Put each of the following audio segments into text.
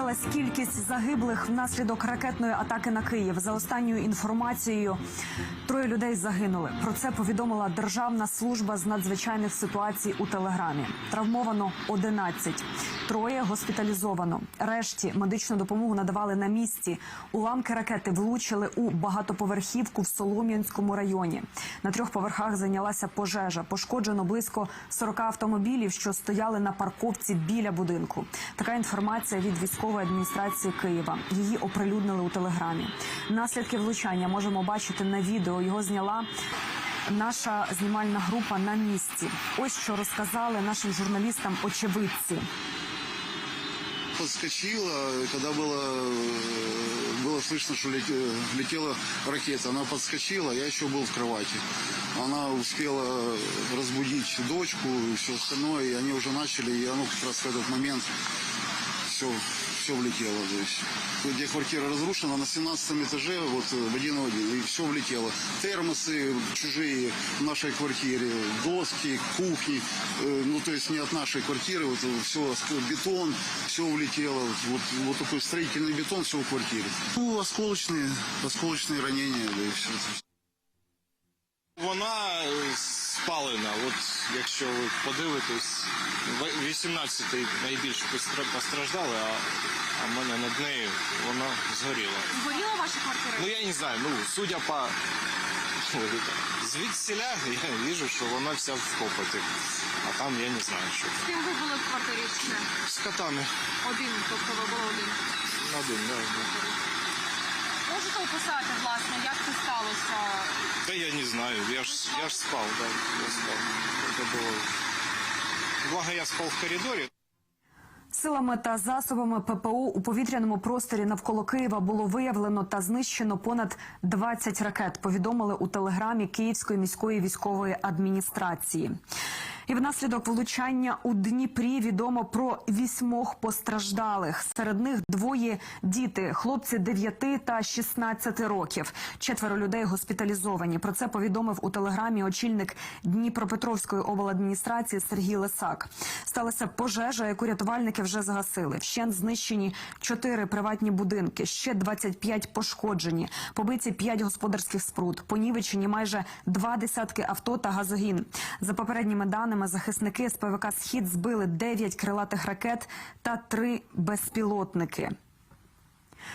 Збільшилась кількість загиблих внаслідок ракетної атаки на Київ. За останньою інформацією, троє людей загинули. Про це повідомила Державна служба з надзвичайних ситуацій у телеграмі. Травмовано 11. Троє госпіталізовано. Решті медичну допомогу надавали на місці. Уламки ракети влучили у багатоповерхівку в Солом'янському районі. На трьох поверхах зайнялася пожежа. Пошкоджено близько 40 автомобілів, що стояли на парковці біля будинку. Така інформація від військової адміністрації Києва. Її оприлюднили у телеграмі. Наслідки влучання можемо бачити на відео. Його зняла. Наша знімальна група на місці. Ось що розказали нашим журналістам очевидці. подскочила, когда было, э, было слышно, что лете- летела ракета. Она подскочила, я еще был в кровати. Она успела разбудить дочку и все остальное, и они уже начали, и оно как раз в этот момент все, все влетело. То есть, где квартира разрушена, на 17 этаже, вот э, в один в один, и все влетело. Термосы чужие в нашей квартире, доски, кухни, э, ну то есть не от нашей квартиры, вот все, бетон, все влетело, вот, вот такой строительный бетон, все в квартире. Ну, осколочные, осколочные ранения, да и все. Вона спалена. От якщо ви подивитесь, в- 18-й найбільше постраждали, а, а в мене над нею вона згоріла. Згоріла ваша квартира? Ну я не знаю, ну судя по звідсіля, я вижу, що вона вся в копоті. А там я не знаю, що. З ким ви були в квартирі? З котами. Один, тобто ви були один. Один, да, да. Можете описати, власне, як це сталося? Та я не знаю, я ж, я ж спав, да, я спав. Це було... Благо я спав в коридорі. Силами та засобами ППО у повітряному просторі навколо Києва було виявлено та знищено понад 20 ракет. Повідомили у телеграмі Київської міської військової адміністрації. І внаслідок влучання у Дніпрі відомо про вісьмох постраждалих. Серед них двоє діти, хлопці 9 та 16 років. Четверо людей госпіталізовані. Про це повідомив у телеграмі очільник Дніпропетровської обладміністрації Сергій Лисак. Сталася пожежа, яку рятувальники вже загасили. Вщент знищені чотири приватні будинки, ще 25 пошкоджені, побиті 5 господарських споруд, понівечені майже два десятки авто та газогін. За попередніми даними, захисники з ПВК Схід збили 9 крилатих ракет та 3 безпілотники.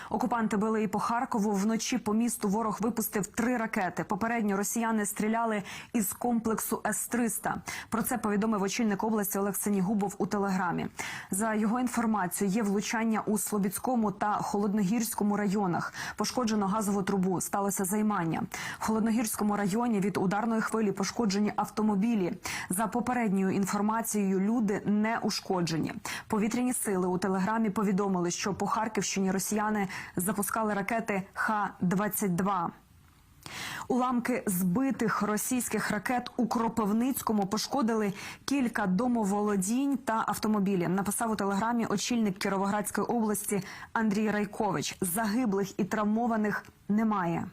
Окупанти били і по Харкову. Вночі по місту ворог випустив три ракети. Попередньо росіяни стріляли із комплексу С-300. Про це повідомив очільник області Олег Сенігубов у телеграмі. За його інформацією, є влучання у Слобідському та Холодногірському районах. Пошкоджено газову трубу. Сталося займання. В Холодногірському районі від ударної хвилі пошкоджені автомобілі. За попередньою інформацією, люди не ушкоджені. Повітряні сили у телеграмі повідомили, що по Харківщині росіяни запускали ракети Х-22. Уламки збитих російських ракет у Кропивницькому пошкодили кілька домоволодінь та автомобілів. Написав у телеграмі очільник Кіровоградської області Андрій Райкович. Загиблих і травмованих немає.